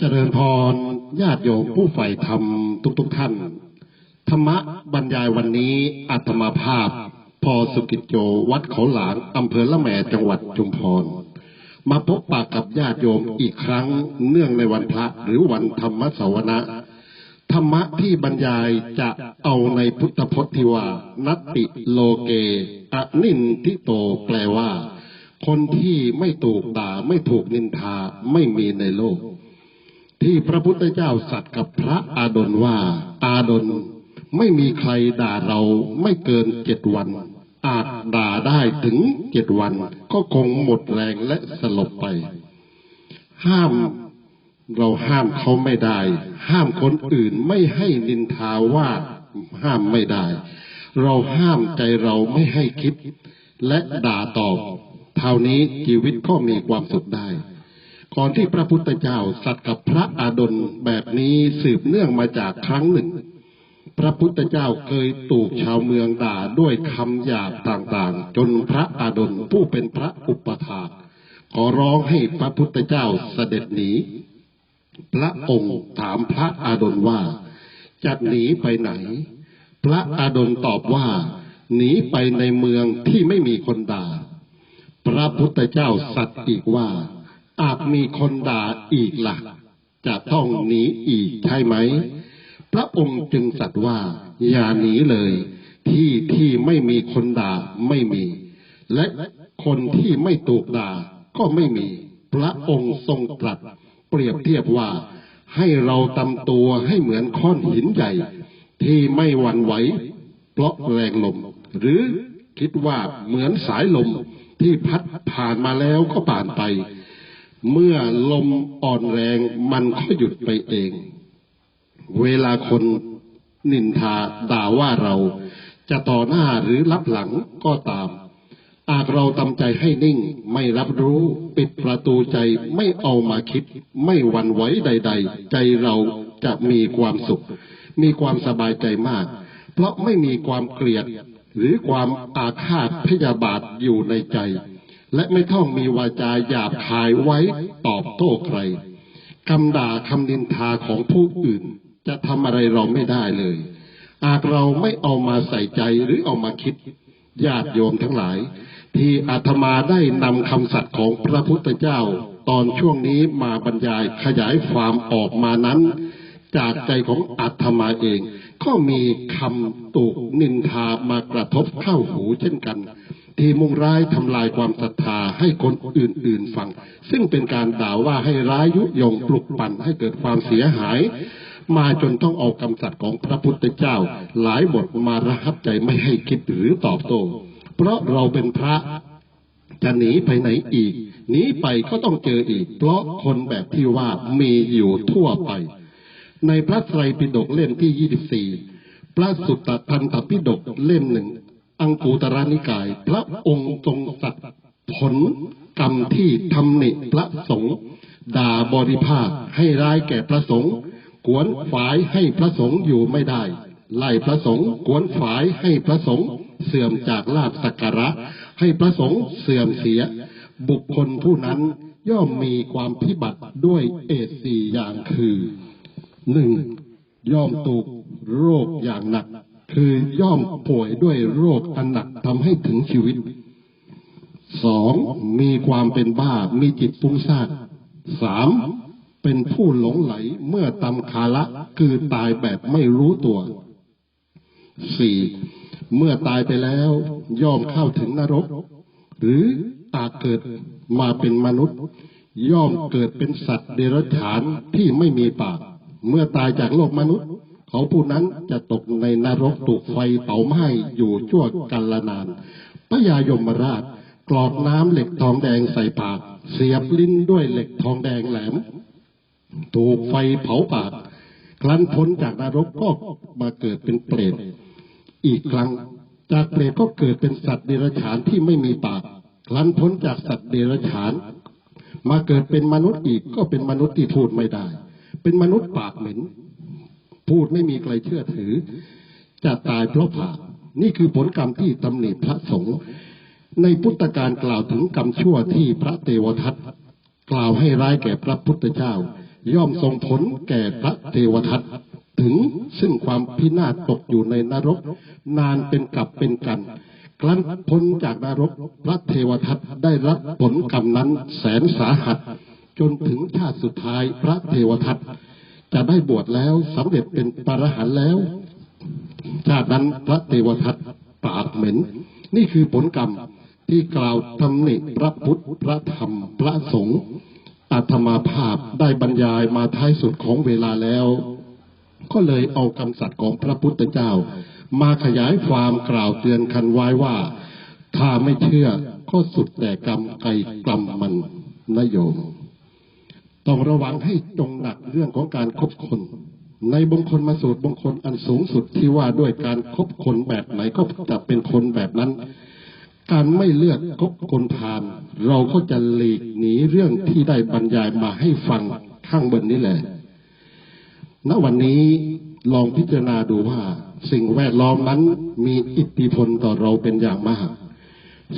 เจริญพรญาติโยมผู้ใฝ่ธรรมทุกๆท่าน ธรรมะบรรยายวันนี้อาตมาภาพ พอสุกิจโยวัดเขาหลางอำเภอละแมจังหวัดจุมพร มาพบปากกับญาติโยมอีกครั้งเนื่องในวันพระหรือวันธรรมสวนะธรรมะที่บรรยายจะเอาในพุทธพจน์ที่ว่า นัตติโลเกอนินทิโตแปลว่า คนที่ไม่ถูกด่าไม่ถูกนินทาไม่มีในโลก ที่พระพุทธเจ้าสัตย์กับพระอาดลว่า อาดลไม่มีใครด่าเราไม่เกินเจ็ดวัน อาจด่าได้ถึงเจ็ดวัน ก็คงหมดแรงและสลบไป ห้ามเราห้ามเขาไม่ได้ ห้ามคนอื่นไม่ให้นินทาว่าห้ามไม่ได้ เราห้ามใจเราไม่ให้คิด และด่าตอบเท่านี้ชีวิตก็มีความสุขได้ ก่อนที่พระพุทธเจ้าสัตย์กับพระอาดลแบบนี้สืบเนื่องมาจากครั้งหนึ่ง พระพุทธเจ้าเคยถูกชาวเมืองด่าด้วยคำหยาบต่างๆ จนพระอาดลผู้เป็นพระอุปถากขอร้องให้พระพุทธเจ้าเสด็จหนี พระองค์ถามพระอาดลว่าจะหนีไปไหน พระอาดลตอบว่า หนีไปในเมืองที่ไม่มีคนด่า พระพุทธเจ้าสัตย์อีกว่า อาจมีคนด่าอีกละ่ะ จะต้องหนีอีกใช่ไหม พระองค์จึงสัตย์ว่า อย่าหนีเลย ที่ที่ไม่มีคนด่าไม่มี และคนที่ไม่ถูกด่าก็ไม่มี พระองค์ทรงตรัส เปรียบเทียบว่า ให้เราตำตัวให้เหมือนก้อนหินใหญ่ ที่ไม่หวั่นไหวเพราะแรงลม หรือคิดว่าเหมือนสายลมที่พัดผ่านมาแล้วก็ผ่านไป เมื่อลมอ่อนแรงมันก็หยุดไปเอง เวลาคนนินทาด่าว่าเรา จะต่อหน้าหรือรับหลังก็ตาม อาจเราทำใจให้นิ่ง ไม่รับรู้ปิดประตูใจไม่เอามาคิด ไม่หวั่นไหวใด ๆ ใจเราจะมีความสุข มีความสบายใจมาก เพราะไม่มีความเกลียดหรือความอาฆาตพยาบาทอยู่ในใจ และไม่ต้องมีวาจาหยาบคายไว้ตอบโต้ใครคำด่าคำนินทาของผู้อื่น จะทำอะไรเราไม่ได้เลย อาจเราไม่เอามาใส่ใจหรือเอามาคิดญาติโยมทั้งหลาย ที่อาตมาได้นำคำสัตย์ของพระพุทธเจ้า ตอนช่วงนี้มาบรรยายขยายความออกมานั้น จากใจของอาตมาเอง ก็มีคำตุกนินทามากระทบเข้าหูเช่นกัน ที่มุ่งร้ายทำลายความศรัทธาให้คนอื่นๆฟัง ซึ่งเป็นการด่าว่าให้ร้ายยุยงปลุกปั่นให้เกิดความเสียหาย มาจนต้องเอาคำสัตย์ของพระพุทธเจ้า หลายบทมาระหับใจไม่ให้คิดหรือตอบโต้เพราะเราเป็นพระจะหนีไปไหนอีกหนีไปก็ต้องเจออีก เพราะคนแบบที่ว่ามีอยู่ทั่วไป ในพระไตรปิฎกเล่มที่24พระสุตตันตปิฎกเล่มหนึ่ง อังกูตระนิกาย พระองค์ทรงสัตผลกรรมที่ทำหนิพระสงฆ์ด่าบริภาคให้ร้ายแก่พระสงฆ์กวนฝายให้พระสงฆ์อยู่ไม่ได้ ไล่พระสงฆ์กวนฝายให้พระสงฆ์เสื่อมจากลาภสักการะ ให้พระสงฆ์เสื่อมเสีย บุคคลผู้นั้นย่อมมีความพิบัติด้วยเอดสี่อย่างคือหนึ่งย่อมถูกโรคอย่างหนัก คือย่อมป่วยด้วยโรคอันหนักทำให้ถึงชีวิตสองมีความเป็นบ้ามีจิตฟุ้งซ่านสามเป็นผู้หลงไหลเมื่อตำคาละคือตายแบบไม่รู้ตัวสี่เมื่อตายไปแล้วย่อมเข้าถึงนรก หรืออาจเกิดมาเป็นมนุษย์ ย่อมเกิดเป็นสัตว์เดรัจฉานที่ไม่มีปาก เมื่อตายจากโลกมนุษย์ เขาผู้นั้นจะตกในนรกถูกไฟเผาไหม้อยู่ชั่วกันละนานพระยายมราชกรอดน้ำเหล็กทองแดงใส่ปาก เสียบลิ้นด้วยเหล็กทองแดงแหลม ถูกไฟเผาปาก ครั้นพ้นจากนรกก็มาเกิดเป็นเปรตอีกครั้งจากเปรตก็เกิดเป็นสัตว์เดรัจฉานที่ไม่มีปาก ครั้นพ้นจากสัตว์เดรัจฉาน มาเกิดเป็นมนุษย์อีกก็เป็นมนุษย์ที่พูดไม่ได้ เป็นมนุษย์ปากเหม็น พูดไม่มีใครเชื่อถือ จะตายเพราะผานี่คือผลกรรมที่ตำหนิพระสงฆ์ในพุทธการกล่าวถึงกรรมชั่วที่พระเทวทัตกล่าวให้ร้ายแก่พระพุทธเจ้า ย่อมส่งผลแก่พระเทวทัตถึงซึ่งความพินาศตกอยู่ในนรก นานเป็นกับเป็นกัน ครั้นพ้นจากนรกพระเทวทัตได้รับผลกรรมนั้นแสนสาหัส จนถึงชาติสุดท้ายพระเทวทัต จะได้บวชแล้วสำเร็จเป็นปรหันแล้วชาตินั้นพระเทวทัตปากเหม็น นี่คือผลกรรมที่กล่าวทำหนิพระพุทธพระธรรมพระสงฆ์อาตมาภาพได้บรรยายมาท้ายสุดของเวลาแล้ว ก็เลยเอาคำสัตย์ของพระพุทธเจ้า มาขยายความกล่าวเตือนคันไว้ว่า ถ้าไม่เชื่อก็สุดแต่กรรมไกรกรรมมันนโยม ต้องระวังให้จงหนักเรื่องของการคบคน ในบงคลมาสูตรบงคลอันสูงสุดที่ว่าด้วยการคบคนแบบไหนก็จะเป็นคนแบบนั้น การไม่เลือกคบคนพาลเราก็จะหลีกหนีเรื่องที่ได้บรรยายมาให้ฟังข้างบนนี้แหละ ณวันนี้ลองพิจารณาดูว่า สิ่งแวดล้อมนั้นมีอิทธิพลต่อเราเป็นอย่างมาก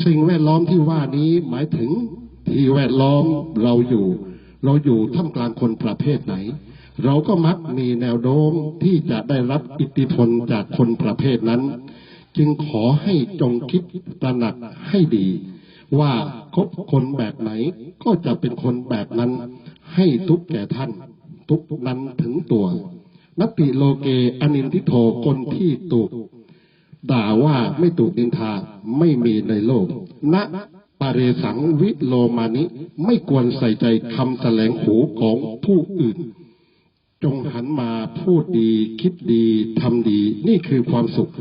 สิ่งแวดล้อมที่ว่านี้หมายถึงที่แวดล้อมเราอยู่ เราอยู่ท่ามกลางคนประเภทไหน เราก็มักมีแนวโน้มที่จะได้รับอิทธิพลจากคนประเภทนั้น จึงขอให้จงคิดตระหนักให้ดี ว่าคบคนแบบไหนก็จะเป็นคนแบบนั้น ให้ทุกแก่ท่าน ทุกนั้นถึงตัวนัตติโลเกอนินทิโทคนที่ถูกด่าว่าไม่ถูกดินทาไม่มีในโลกณ ปาเรสังวิโลมานิ ไม่ควรใส่ใจคำแสลงหูของผู้อื่น จงหันมาพูดดี คิดดีทำดี นี่คือความสุข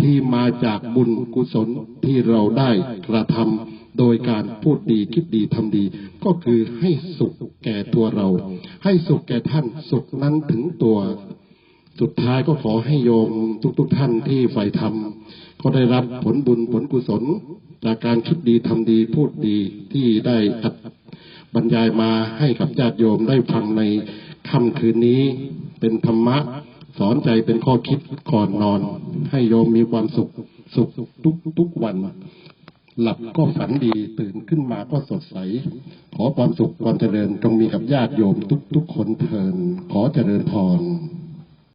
ที่มาจากบุญกุศลที่เราได้กระทำโดยการพูดดีคิดดีทำดี ก็คือให้สุขแก่ตัวเรา ให้สุขแก่ท่านสุขนั้นถึงตัว สุดท้ายก็ขอให้โยมทุกๆทท่านที่ใฝ่ธรรมก็ได้รับผลบุญผลกุศล จากการคิดดีทำดีพูดดีที่ได้อัดบรรยายมาให้กับญาติโยมได้ฟังในค่ำคืนนี้ เป็นธรรมะสอนใจเป็นข้อคิดก่อนนอน ให้โยมมีความสุขสุขทุกทุกๆวัน หลับก็ฝันดีตื่นขึ้นมาก็สดใส ขอความสุขความเจริญจงมีกับญาติโยมทุกๆคนเทินขอเจริญพร